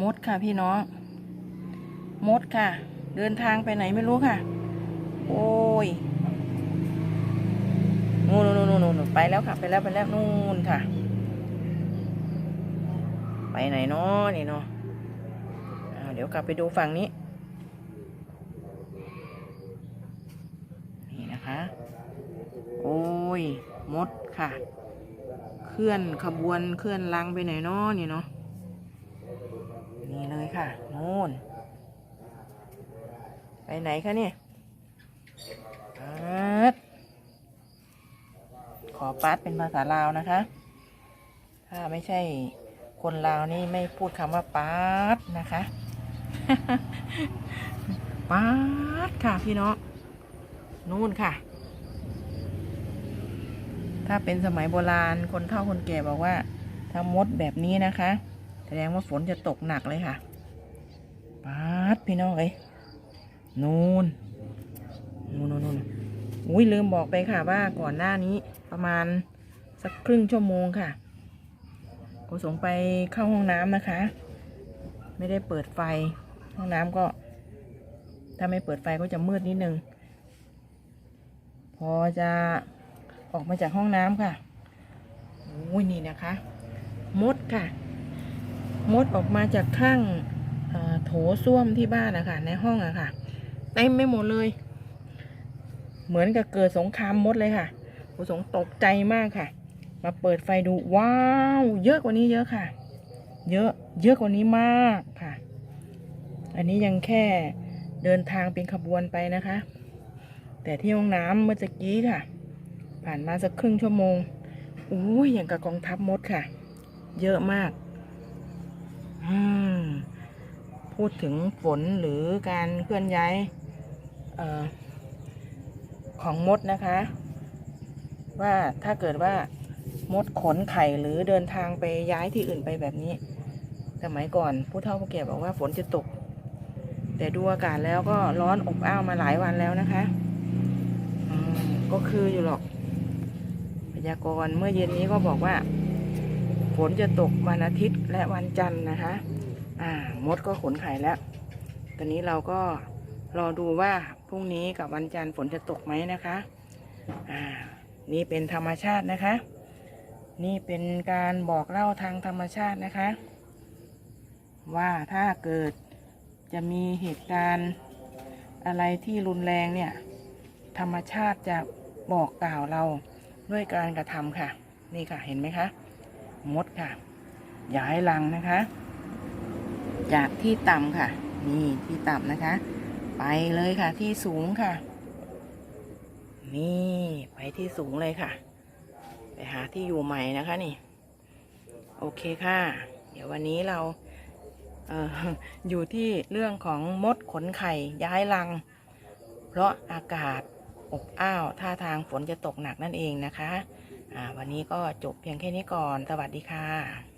มดค่ะพี่น้อง มดค่ะ เดินทางไปไหนไม่รู้ค่ะ โอ้ยนู่นนู่นนู่นนู่นไปแล้วค่ะ ไปแล้วไปแล้วนู่นค่ะ ไปไหนเนาะนี่เนาะเดี๋ยวกลับไปดูฝั่งนี้ นี่นะคะ โอ้ย มดค่ะ เคลื่อนขบวนเคลื่อนลังไปไหนเนาะนี่เนาะ ค่ะโน่น ไปไหนคะเนี่ยปัดขอปัดเป็นภาษาลาวนะคะ ถ้าไม่ใช่คนลาวนี่ไม่พูดคำว่าปัดนะคะปัดค่ะพี่น้องนู่นค่ะ ถ้าเป็นสมัยโบราณคนเฒ่าคนแก่บอกว่าถ้ามดแบบนี้นะคะ แสดงว่าฝนจะตกหนักเลยค่ะ ปัดพี่น้องเอ้ยนูนนูนนูนอุ้ยลืมบอกไปค่ะว่าก่อนหน้านี้ประมาณสักครึ่งชั่วโมงค่ะโกสงไปเข้าห้องน้ำนะคะ ไม่ได้เปิดไฟ ห้องน้ำก็ ถ้าไม่เปิดไฟก็จะมืดนิดนึง พอจะออกมาจากห้องน้ำค่ะโอ้ยนี่นะคะ มดค่ะ มดออกมาจากข้าง โถส้วมที่บ้านนะคะในห้องอะค่ะเต็มไม่หมดเลย เหมือนกับเกิดสงครามมดเลยค่ะผู้สงตกใจมากค่ะ มาเปิดไฟดูว้าว เยอะกว่านี้เยอะค่ะ เยอะเยอะกว่านี้มากค่ะ อันนี้ยังแค่เดินทางเป็นขบวนไปนะคะ แต่ที่ห้องน้ำเมื่อตะกี้ค่ะ ผ่านมาสักครึ่งชั่วโมงอุ้ยอย่างกับกองทัพมดค่ะ เยอะมาก อืม พูดถึงฝนหรือการเคลื่อนย้ายออของมดนะคะ ว่าถ้าเกิดว่ามดขนไข่หรือเดินทางไปย้ายที่อื่นไปแบบนี้ สมัยก่อนผู้เฒ่าผู้แก่บอกว่าฝนจะตก แต่ดูอากาศแล้วก็ร้อนอบอ้าวมาหลายวันแล้วนะคะก็คืออยู่หรอก พยากรณ์เมื่อเย็นนี้ก็บอกว่า ฝนจะตกวันอาทิตย์และวันจันทร์นะคะ อ่ามดก็ขนไข่แล้ว ตอนนี้เราก็รอดูว่าพรุ่งนี้กับวันจันทร์ฝนจะตกไหมนะคะ อ่า นี่เป็นธรรมชาตินะคะ นี่เป็นการบอกเล่าทางธรรมชาตินะคะ ว่าถ้าเกิดจะมีเหตุการณ์อะไรที่รุนแรงเนี่ย ธรรมชาติจะบอกกล่าวเราด้วยการกระทำค่ะ นี่ค่ะเห็นไหมคะ มดค่ะ ย้ายรังนะคะ จากที่ต่ำค่ะ นี่ที่ต่ำนะคะ ไปเลยค่ะที่สูงค่ะ นี่ไปที่สูงเลยค่ะ ไปหาที่อยู่ใหม่นะคะนี่ โอเคค่ะ เดี๋ยววันนี้เราเอออยู่ที่เรื่องของมดขนไข่ย้ายรัง เพราะอากาศอบอ้าวท่าทางฝนจะตกหนักนั่นเองนะคะ วันนี้ก็จบเพียงแค่นี้ก่อน สวัสดีค่ะ